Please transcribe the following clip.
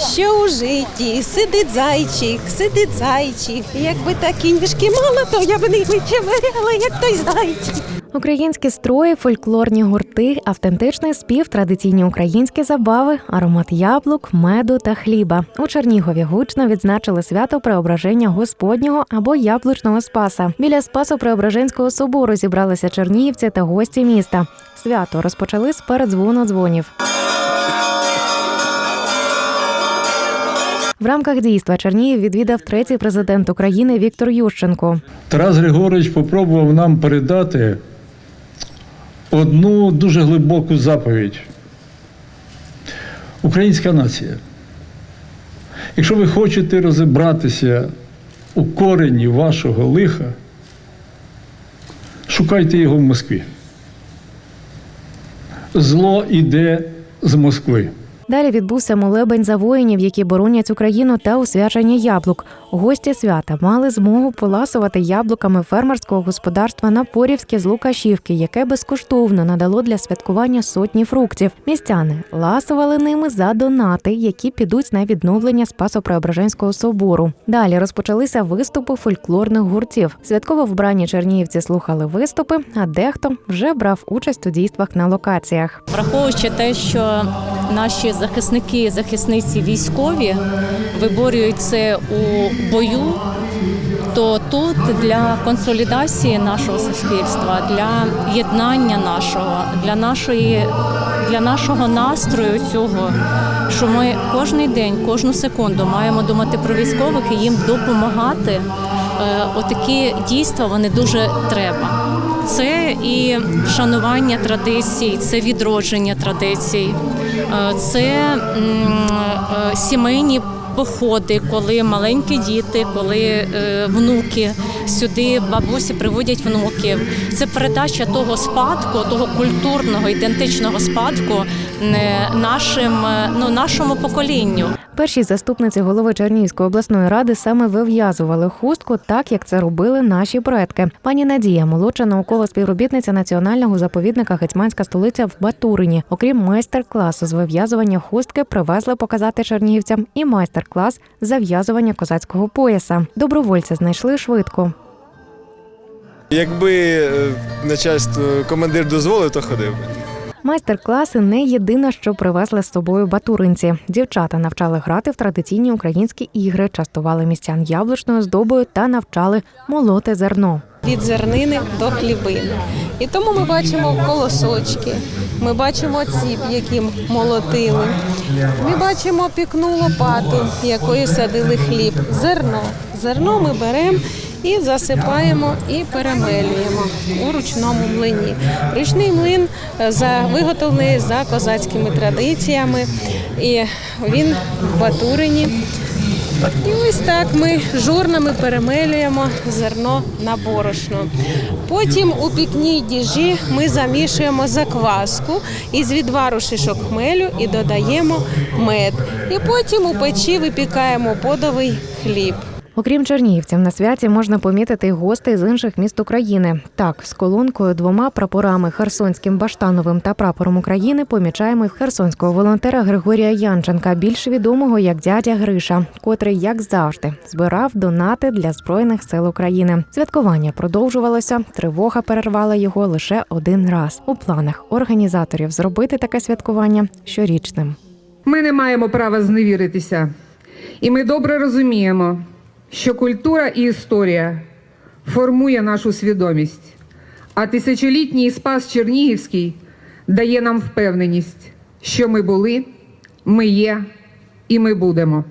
що у житті сидить зайчик, сидить зайчик. Якби так кіньшки мало, то я б не вичевиряла, як той зайчик. Українські строї, фольклорні гурти, автентичний спів, традиційні українські забави, аромат яблук, меду та хліба. У Чернігові гучно відзначили свято Преображення Господнього або Яблучного Спаса. Біля Спасу Преображенського собору зібралися чернігівці та гості міста. Свято розпочали з передзвону дзвонів. В рамках дійства Чернігів відвідав третій президент України Віктор Ющенко. Тарас Григорович попробував нам передати одну дуже глибоку заповідь. Українська нація. Якщо ви хочете розібратися у корені вашого лиха, шукайте його в Москві. Зло іде з Москви. Далі відбувся молебень за воїнів, які боронять Україну та освячення яблук. Гості свята мали змогу поласувати яблуками фермерського господарства Напорівське з Лукашівки, яке безкоштовно надало для святкування сотні фруктів. Містяни ласували ними за донати, які підуть на відновлення Спасо-Преображенського собору. Далі розпочалися виступи фольклорних гуртів. Святково вбрані чернігівці слухали виступи, а дехто вже брав участь у дійствах на локаціях. Враховуючи те, що наші захисники захисниці військові виборюють це у бою, то тут для консолідації нашого суспільства, для єднання нашого, для нашої для нашого настрою цього, що ми кожен день, кожну секунду маємо думати про військових і їм допомагати. Е, Отакі дійства вони дуже треба. Це і вшанування традицій, це відродження традицій, е, це е, сімейні походи, коли маленькі діти, коли е, внуки сюди бабусі приводять внуків. Це передача того спадку, того культурного ідентичного спадку нашим, ну, нашому поколінню. Перші заступниці голови Чернігівської обласної ради саме вив'язували хустку, так як це робили наші предки. Пані Надія, молодша наукова співробітниця національного заповідника Гетьманська столиця в Батурині. Окрім майстер-класу з вив'язування хустки, привезли показати чернігівцям і майстер-клас зав'язування козацького пояса. Добровольці знайшли швидко. Якби е, начальство командир дозволив, то ходив. Майстер-класи не єдине, що привезли з собою батуринці. Дівчата навчали грати в традиційні українські ігри, частували містян яблучною здобою та навчали молоти зерно. Від зернини до хлібини. І тому ми бачимо колосочки, ми бачимо ціп, яким молотили. Ми бачимо пікну лопату, якою садили хліб. Зерно. Зерно ми беремо і засипаємо і перемелюємо у ручному млині. Ручний млин е, за, виготовлений за козацькими традиціями, і він в Батурині. І ось так ми жорнами перемелюємо зерно на борошно. Потім у пікній діжі ми замішуємо закваску із відвару шишок хмелю і додаємо мед. І потім у печі випікаємо подовий хліб. Окрім чернігівців, на святі можна помітити гостей з інших міст України. Так, з колонкою двома прапорами Херсонським баштановим та прапором України помічаємо херсонського волонтера Григорія Янченка, більш відомого як дядя Гриша, котрий, як завжди, збирав донати для збройних сил України. Святкування продовжувалося. Тривога перервала його лише один раз. У планах організаторів зробити таке святкування щорічним. Ми не маємо права зневіритися. І ми добре розуміємо, що культура і історія формує нашу свідомість, а тисячолітній спас Чернігівський дає нам впевненість, що ми були, ми є і ми будемо.